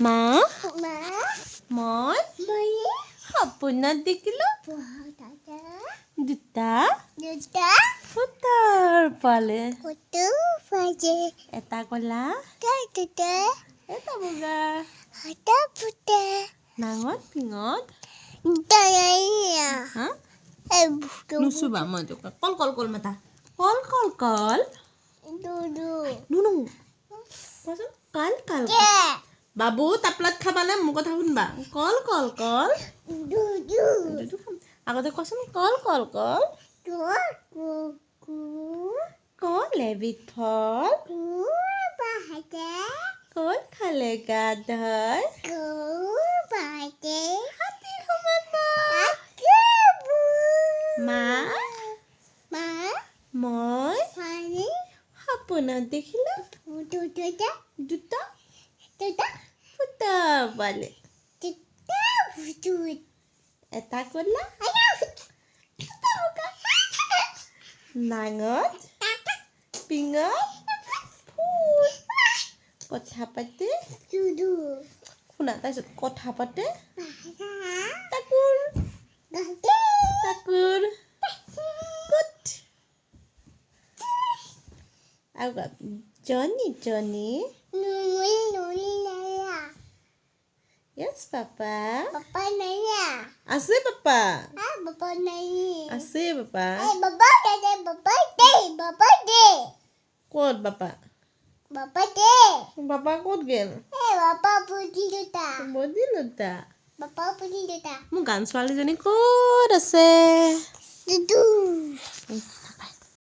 মা মা মই মই সপোনত দেখিলোঁ দাদা দুটা দুটা সূতাৰ পালে কত বাজে এটা ক'লা তাৰ দুটা এটা বগা হাতা ফুটা ডাঙৰ পিঙত দাঁড়াইয়া হা এই বুটো নুচুবা মই তোক কল কল কল মাতা কল কল কল দুদু নুনু কোৱাচোন কাল কাল কে বাবু টাপলাত খাবানে মোৰ কথা শুনবা। কল কল কল। আগতে কোৱাচোন কল কল কল। কল এবিধ ফল। কল খালে গা ধয় কুৰ বাহাতে হাতী সমান মা মা মই পানী। সপোনত দেখিলোঁ দুটা। দুটা। বুটু এটা ক'লা এটা নাঙত পিঙত ফুল কথা পাতে শুনা তাৰপিছত কথা পাতে তাকোৰ তাকোৰ কুট আৰু Johny Johny. Yes, Papa. Papa nanya. Asli Papa. Ah, Papa nanya. Asli ya, Papa. Eh, Papa nanya, Papa deh, Papa deh. Kuat, Papa. Papa deh. Papa kuat gel. Eh, Papa budi luta. Budi luta. Papa budi luta. Mungkin soal itu kuat. Dudu.